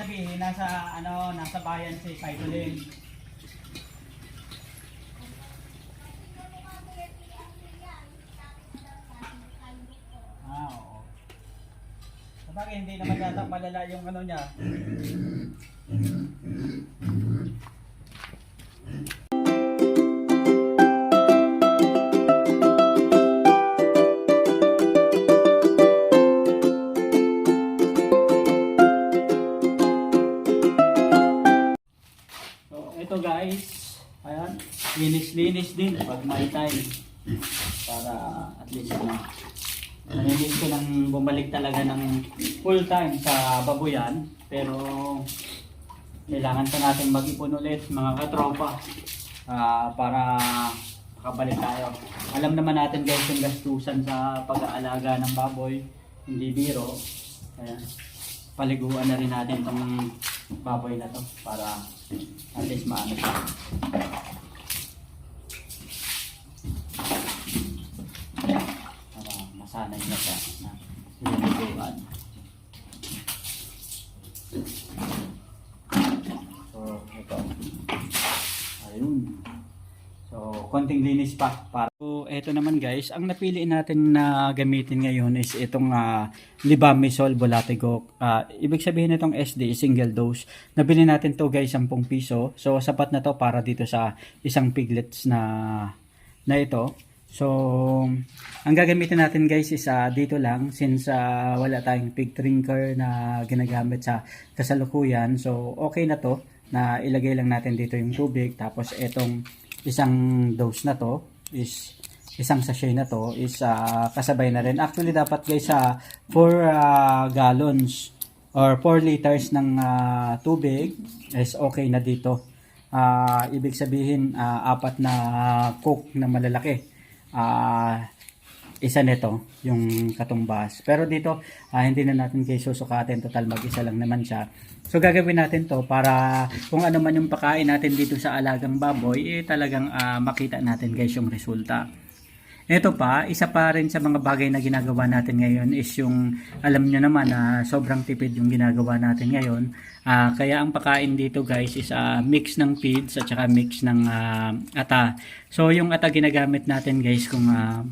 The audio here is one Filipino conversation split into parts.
sabihin, nasa, ano, nasa bayan si Cycling. Ah, oo. Sabagay, hindi naman yata malala yung ano niya. Linis-linis din pag may time. Para at least ano, nanilis ko nang bumalik talaga ng full time sa babuyan. Pero, kailangan pa natin mag-ipon ulit mga katropa ah, para makabalik tayo. Alam naman natin guys yung gastusan sa pag-aalaga ng baboy, hindi biro. Kaya, paliguan na rin natin itong baboy na to para at least maano siya. Para masanay na siya na liliguan. So, ito. Ayun. So, konting linis pa. Para. So, ito naman guys, ang napili natin na gamitin ngayon is itong uh, Libamisol Volatigo. Ah, ibig sabihin nitong SD, single dose. Nabili natin to guys, 10 piso. So, sapat na to para dito sa isang piglets na na ito. So, ang gagamitin natin guys is ah, dito lang since ah, wala tayong pig drinker na ginagamit sa kasalukuyan. So, okay na to na ilagay lang natin dito yung tubig tapos etong isang dose na to is isang sachet na to is ah, kasabay na rin. Actually dapat guys sa 4 gallons or 4 liters ng ah, tubig is okay na dito. Ah, ibig sabihin ah, apat na coke na malalaki. Ah, isa nito yung katumbas. Pero dito ah, hindi na natin kayo susukatin total mag-isa lang naman siya. So gagawin natin to para kung ano man yung pakain natin dito sa alagang baboy eh talagang ah, makita natin guys yung resulta. Ito pa, isa pa rin sa mga bagay na ginagawa natin ngayon is yung, alam nyo naman na sobrang tipid yung ginagawa natin ngayon. Ah, kaya ang pakain dito guys is ah, mix ng feeds at saka mix ng ah, ata. So yung ata ginagamit natin guys kung ah,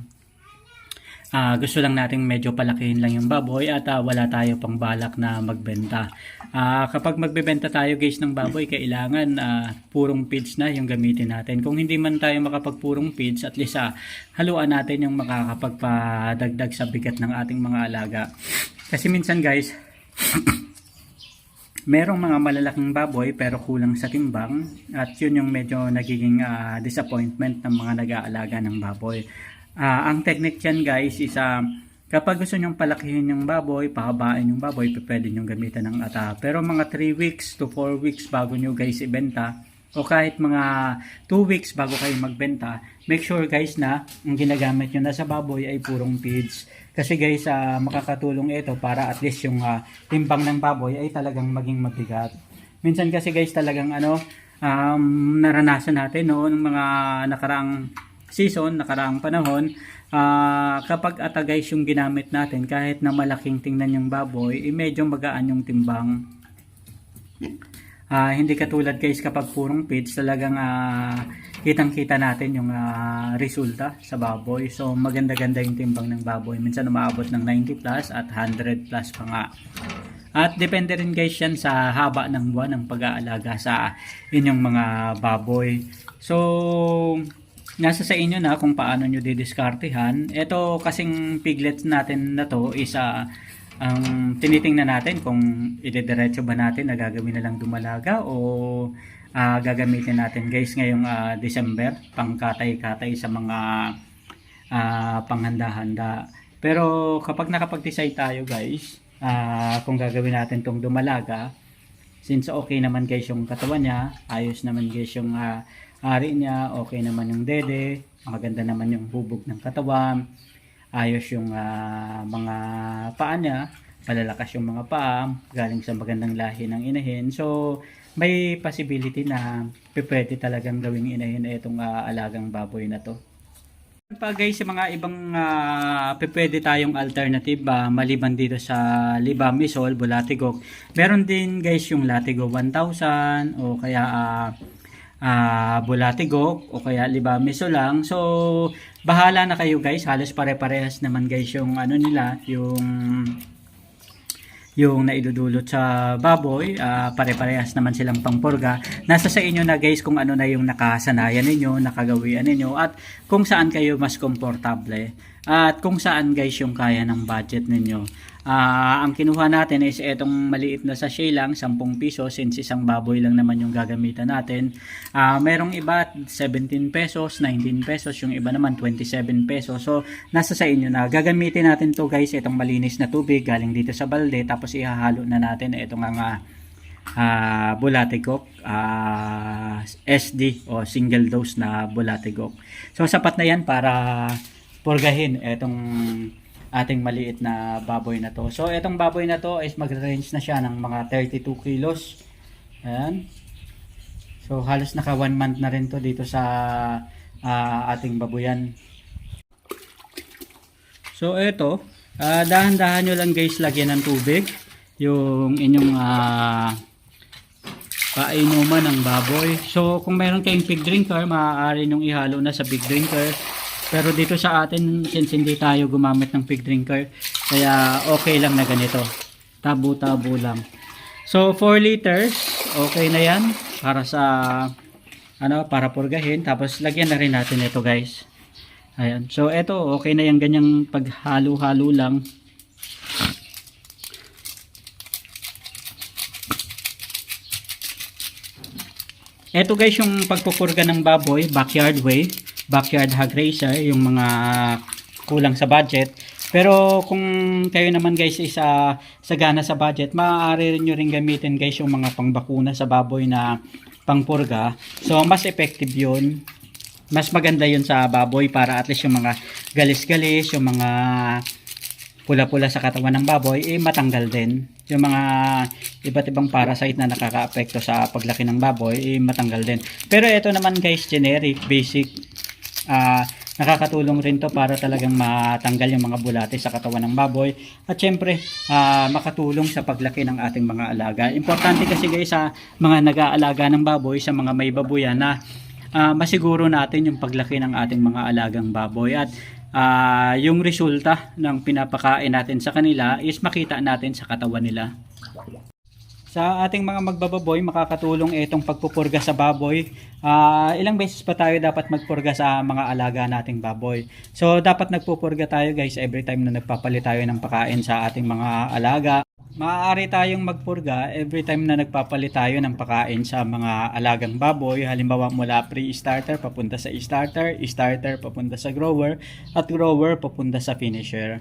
Ah, gusto lang nating medyo palakihin lang yung baboy at ah, wala tayo pang balak na magbenta. Ah, kapag magbebenta tayo guys ng baboy, kailangan ah, purong feeds na yung gamitin natin. Kung hindi man tayo makapagpurong feeds, at least ah, haluan natin yung makakapagpadagdag sa bigat ng ating mga alaga. Kasi minsan guys, merong mga malalaking baboy pero kulang sa timbang at yun yung medyo nagiging ah, disappointment ng mga nag-aalaga ng baboy. Ah, ang technique yan guys is ah, kapag gusto nyong palakihin yung baboy, pahabain yung baboy, pwede nyong gamitan ng ata. Pero mga 3 weeks to 4 weeks bago nyo guys ibenta, o kahit mga 2 weeks bago kayo magbenta, make sure guys na ang ginagamit nyo na sa baboy ay purong feeds. Kasi guys, ah, makakatulong ito para at least yung ah, timbang ng baboy ay talagang maging mabigat. Minsan kasi guys talagang ano, um, naranasan natin noon mga nakaraang season, nakaraang panahon, ah, kapag ata guys yung ginamit natin, kahit na malaking tingnan yung baboy, eh, medyo magaan yung timbang. Ah, hindi katulad guys kapag purong feeds talagang ah, kitang-kita natin yung ah, resulta sa baboy. So maganda-ganda yung timbang ng baboy. Minsan umaabot ng 90 plus at 100 plus pa nga. At depende rin guys yan sa haba ng buwan ng pag-aalaga sa inyong mga baboy. So nasa sa inyo na kung paano nyo didiskartehan. Ito kasing piglet natin na to is ah, ang tinitingnan natin kung idediretso ba natin na gagawin na lang dumalaga o ah, gagamitin natin guys ngayong ah, December pangkatay-katay sa mga ah, panghanda-handa. Pero kapag nakapag-decide tayo guys, ah, kung gagawin natin tong dumalaga, since okay naman guys yung katawan niya, ayos naman guys yung ah, ari niya, okay naman yung dede, maganda naman yung bubog ng katawan, ayos yung ah, mga paa niya, palalakas yung mga paa, galing sa magandang lahi ng inahin. So, may possibility na pwede talagang gawing inahin itong ah, alagang baboy na to. Pa guys, sa mga ibang uh, pwede tayong alternative ah, maliban dito sa Libam Isol, Bulatigok. Meron din guys yung Latigo 1000 o kaya ah ah, Bulatigok o kaya Libam Isol lang. So, bahala na kayo guys. Halos pare-parehas naman guys yung ano nila, yung yung naidudulot sa baboy, ah, pare-parehas naman silang pangpurga. Nasa sa inyo na guys kung ano na yung nakasanayan ninyo, nakagawian ninyo at kung saan kayo mas komportable at kung saan guys yung kaya ng budget ninyo. Ah, ang kinuha natin is etong maliit na sachet lang, 10 piso since isang baboy lang naman yung gagamitan natin. Ah, merong iba 17 pesos, 19 pesos, yung iba naman 27 pesos. So, nasa sa inyo na. Gagamitin natin to guys, itong malinis na tubig galing dito sa balde tapos ihahalo na natin itong nga ah bulatigok ah, SD o single dose na bulatigok. So sapat na yan para purgahin itong ating maliit na baboy na to. So itong baboy na to is mag-range na siya ng mga 32 kilos. Ayan. So halos naka 1 month na rin to dito sa ah, ating baboyan. So ito, ah, dahan-dahan nyo lang guys lagyan ng tubig yung inyong kainuman ng baboy. So kung meron kayong pig drinker, maaari nyung ihalo na sa pig drinker. Pero dito sa atin, since hindi tayo gumamit ng pig drinker, kaya okay lang na ganito. Tabo-tabo lang. So 4 liters, okay na yan para sa ano, para purgahin. Tapos lagyan na rin natin ito guys. Ayan. So ito, okay na yung ganyang paghalo-halo lang. Ito guys yung pagpupurga ng baboy, backyard way, backyard hog raiser, yung mga kulang sa budget. Pero kung kayo naman guys isa sagana sa budget, maaari rin nyo rin gamitin guys yung mga pangbakuna sa baboy na pangpurga. So mas effective yun. Mas maganda yun sa baboy para at least yung mga galis-galis, yung mga pula-pula sa katawan ng baboy, eh matanggal din. Yung mga iba't ibang parasite na nakaka-apekto sa paglaki ng baboy, eh matanggal din. Pero ito naman guys, generic, basic, ah nakakatulong rin to para talagang matanggal yung mga bulate sa katawan ng baboy. At syempre, ah, makatulong sa paglaki ng ating mga alaga. Importante kasi guys sa mga nag-aalaga ng baboy, sa mga may baboyan na ah, masiguro natin yung paglaki ng ating mga alagang baboy. At ah, yung resulta ng pinapakain natin sa kanila is makita natin sa katawan nila. Sa ating mga magbababoy, makakatulong itong pagpupurga sa baboy. Ah, ilang beses pa tayo dapat magpurga sa mga alaga nating baboy. So, dapat nagpupurga tayo guys every time na nagpapalit tayo ng pakain sa ating mga alaga. Maaari tayong magpurga every time na nagpapalit tayo ng pakain sa mga alagang baboy. Halimbawa mula pre-starter papunta sa starter, starter papunta sa grower, at grower papunta sa finisher.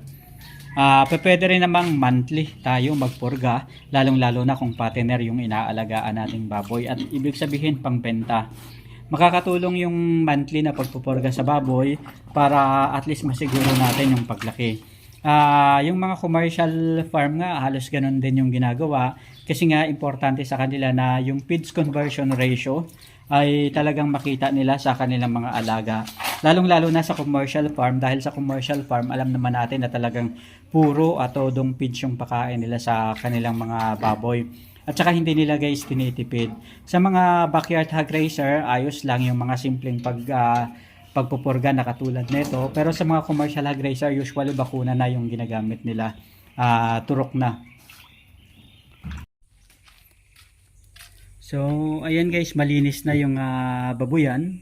Uh, pwede rin namang monthly tayo magpurga, lalong-lalo na kung partner yung inaalagaan nating baboy at ibig sabihin pangbenta. Makakatulong yung monthly na pagpupurga sa baboy para at least masiguro natin yung paglaki. Ah, yung mga commercial farm nga halos ganun din yung ginagawa kasi nga importante sa kanila na yung feeds conversion ratio ay talagang makita nila sa kanilang mga alaga. Lalong-lalo na sa commercial farm dahil sa commercial farm alam naman natin na talagang puro at todong feeds yung pakain nila sa kanilang mga baboy. At saka hindi nila guys tinitipid. Sa mga backyard hog raiser, ayos lang yung mga simpleng pag ah, pagpupurga na katulad nito. Pero sa mga commercial hog raiser, usually bakuna na yung ginagamit nila. Ah, turok na. So, ayan guys, malinis na yung ah, babuyan.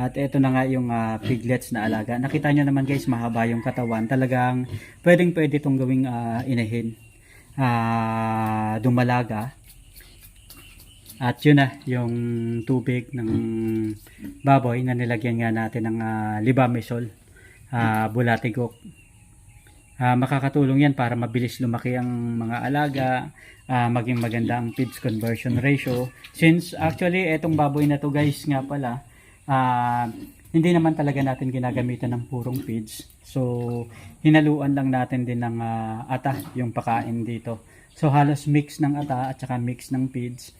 At ito na nga yung ah, piglets na alaga. Nakita nyo naman guys, mahaba yung katawan. Talagang pwedeng pwede itong gawing ah, inahin. Ah, dumalaga. At yun na, yung tubig ng baboy na nilagyan nga natin ng uh, libamisol, uh, bulatigok. Ah, makakatulong yan para mabilis lumaki ang mga alaga, ah, maging maganda ang feeds conversion ratio. Since actually, etong baboy na to guys nga pala, ah, hindi naman talaga natin ginagamitan ng purong feeds. So, hinaluan lang natin din ng ah, ata yung pakain dito. So, halos mix ng ata at saka mix ng feeds.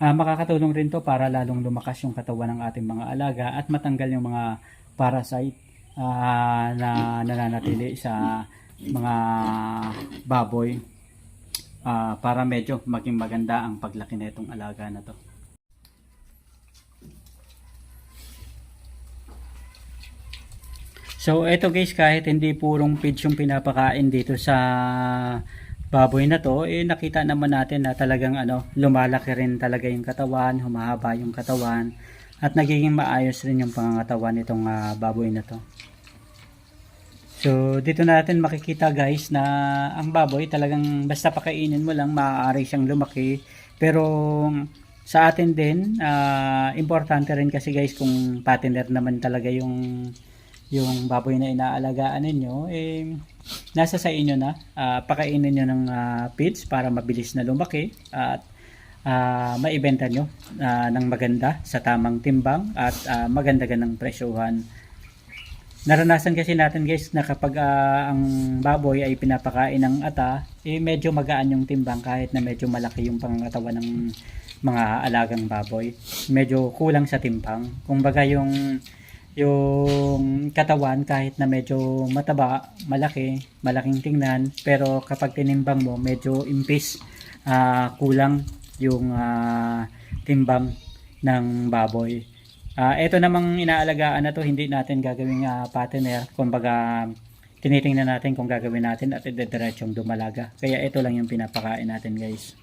Ah, makakatulong rin to para lalong lumakas yung katawan ng ating mga alaga at matanggal yung mga parasite ah, na nananatili sa mga baboy ah, para medyo maging maganda ang paglaki na itong alaga na to. So eto guys kahit hindi purong feeds yung pinapakain dito sa baboy na to eh nakita naman natin na talagang ano lumalaki rin talaga yung katawan, humahaba yung katawan at nagiging maayos rin yung pangangatawan nitong ah, baboy na to. So dito natin makikita guys na ang baboy talagang basta pakainin mo lang maaari siyang lumaki pero sa atin din ah, importante rin kasi guys kung partner naman talaga yung yung baboy na inaalagaan ninyo, eh, nasa sa inyo na. Ah, pakainin nyo ng ah, feeds para mabilis na lumaki at ah, maibenta nyo ah, ng maganda sa tamang timbang at ah, maganda ng presyuhan. Naranasan kasi natin guys na kapag ah, ang baboy ay pinapakain ng ata, eh medyo magaan yung timbang kahit na medyo malaki yung pangangatawan ng mga alagang baboy. Medyo kulang sa timbang. Kumbaga yung yung katawan kahit na medyo mataba, malaki, malaking tingnan, pero kapag tinimbang mo, medyo impis, ah, kulang yung ah, timbang ng baboy. Ah, ito namang inaalagaan na to, hindi natin gagawing uh, partner. Kumbaga, tinitingnan natin kung gagawin natin at idediretsyong dumalaga. Kaya ito lang yung pinapakain natin guys.